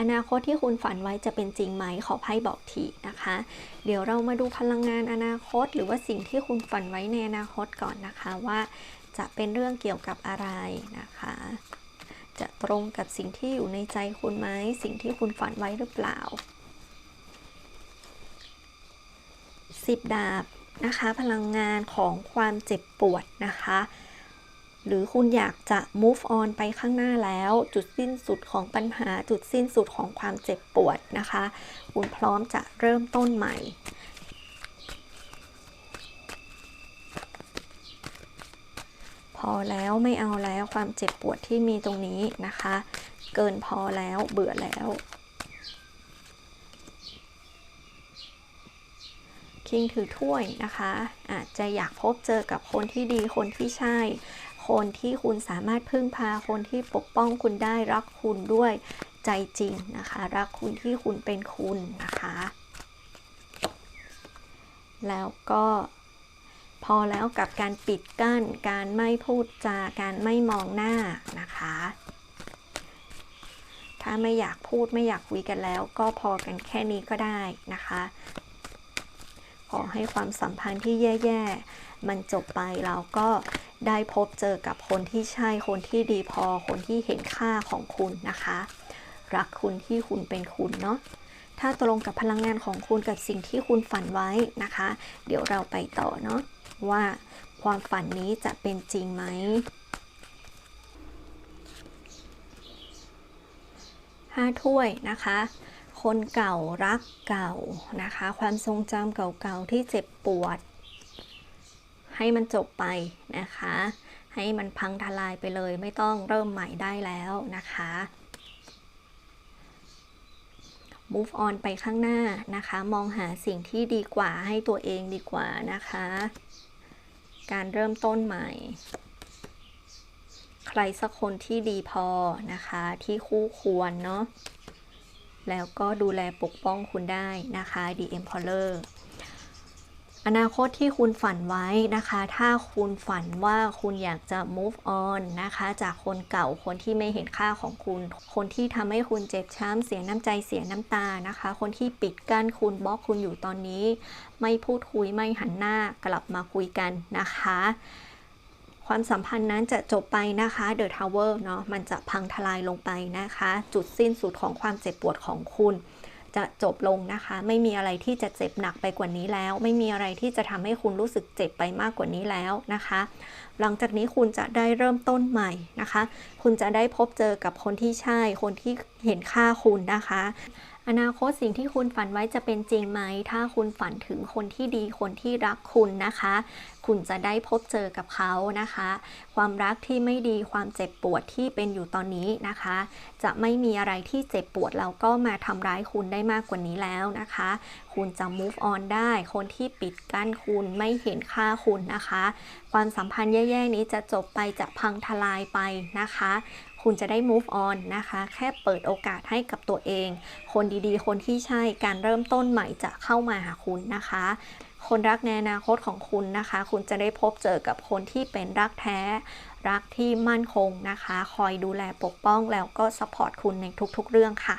อนาคตที่คุณฝันไว้จะเป็นจริงไหมขอไพ่บอกทีนะคะ เดี๋ยวเรามาดูพลังงานอนาคต หรือว่าสิ่งที่คุณฝันไว้ในอนาคตก่อนนะคะว่าจะเป็นเรื่องเกี่ยวกับอะไรนะคะ จะตรงกับสิ่งที่อยู่ในใจคุณไหมสิ่งที่คุณฝันไว้หรือเปล่าสิบดาบนะคะ พลังงานของความเจ็บปวดนะคะ หรือคุณอยากจะ move on ไปข้างหน้าแล้ว จุดสิ้นสุดของปัญหา จุดสิ้นสุดของความเจ็บปวดนะคะ คุณพร้อมจะเริ่มต้นใหม่พอแล้วไม่เอาแล้วความเจ็บปวดที่มีตรงนี้นะคะ เกินพอแล้วเบื่อแล้ว คิงถือถ้วยนะคะ อาจจะอยากพบเจอกับคนที่ดีคนที่ใช่ คนที่คุณสามารถพึ่งพาคนที่ปกป้องคุณได้รักคุณด้วยใจจริงนะคะ รักคุณที่คุณเป็นคุณนะคะ แล้วก็พอแล้วกับการปิดกั้น การไม่พูดจาการไม่มองหน้านะคะ ถ้าไม่อยากพูดไม่อยากคุยกันแล้ว ก็พอกันแค่นี้ก็ได้นะคะ ขอให้ความสัมพันธ์ที่แย่ๆ มันจบไปเราก็ได้พบเจอกับคนที่ใช่ คนที่ดีพอ คนที่เห็นค่าของคุณนะคะ รักคุณที่คุณเป็นคุณเนาะ ถ้าตรงกับพลังงานของคุณกับสิ่งที่คุณฝันไว้นะคะ เดี๋ยวเราไปต่อเนาะว่าความฝันนี้จะเป็นจริงไหมห้าถ้วยนะคะ คนเก่ารักเก่านะคะ ความทรงจำเก่าๆที่เจ็บปวด ให้มันจบไปนะคะ ให้มันพังทลายไปเลยไม่ต้องเริ่มใหม่ได้แล้วนะคะ move on ไปข้างหน้านะคะ มองหาสิ่งที่ดีกว่าให้ตัวเองดีกว่านะคะ การเริ่มต้นใหม่ ใครสักคนที่ดีพอนะคะที่คู่ควรเนาะ แล้วก็ดูแลปกป้องคุณได้นะคะ The Emperor อนาคตที่คุณฝันไว้นะคะ ถ้าคุณฝันว่าคุณอยากจะ move on นะคะ จากคนเก่า คนที่ไม่เห็นค่าของคุณ คนที่ทำให้คุณเจ็บช้ำ เสียน้ำใจ เสียน้ำตา นะคะ คนที่ปิดกั้นคุณบล็อกคุณอยู่ตอนนี้ ไม่พูดคุย ไม่หันหน้ากลับมาคุยกันนะคะ ความสัมพันธ์นั้นจะจบไปนะคะ The Tower เนาะมันจะพังทลายลงไปนะคะ จุดสิ้นสุดของความเจ็บปวดของคุณจะจบลงนะคะ ไม่มีอะไรที่จะเจ็บหนักไปกว่านี้แล้ว ไม่มีอะไรที่จะทำให้คุณรู้สึกเจ็บไปมากกว่านี้แล้วนะคะ หลังจากนี้คุณจะได้เริ่มต้นใหม่นะคะ คุณจะได้พบเจอกับคนที่ใช่คนที่เห็นค่าคุณนะคะอนาคตสิ่งที่คุณฝันไว้จะเป็นจริงไหม ถ้าคุณฝันถึงคนที่ดีคนที่รักคุณนะคะ คุณจะได้พบเจอกับเขานะคะ ความรักที่ไม่ดีความเจ็บปวดที่เป็นอยู่ตอนนี้นะคะ จะไม่มีอะไรที่เจ็บปวดแล้วก็มาทำร้ายคุณได้มากกว่านี้แล้วนะคะ คุณจะ move on ได้ คนที่ปิดกั้นคุณไม่เห็นค่าคุณนะคะ ความสัมพันธ์แย่ๆนี้จะจบไปจะพังทลายไปนะคะ คุณจะได้ move on นะคะ แค่เปิดโอกาสให้กับตัวเอง คนดีๆ คนที่ใช่การเริ่มต้นใหม่จะเข้ามาหาคุณนะคะ คนรักในอนาคตของคุณนะคะ คุณจะได้พบเจอกับคนที่เป็นรักแท้ รักที่มั่นคงนะคะ คอยดูแลปกป้องแล้วก็สปอร์ตคุณในทุกๆ เรื่องค่ะ